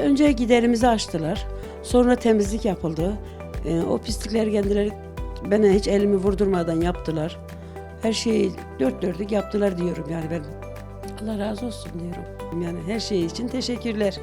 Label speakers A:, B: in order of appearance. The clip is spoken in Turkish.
A: Önce giderimizi açtılar. Sonra temizlik yapıldı. Ee, o pislikler kendileri bana hiç elimi vurdurmadan yaptılar. Her şeyi dört dörtlük yaptılar diyorum yani ben. Allah razı olsun diyorum. Yani her şey için teşekkürler.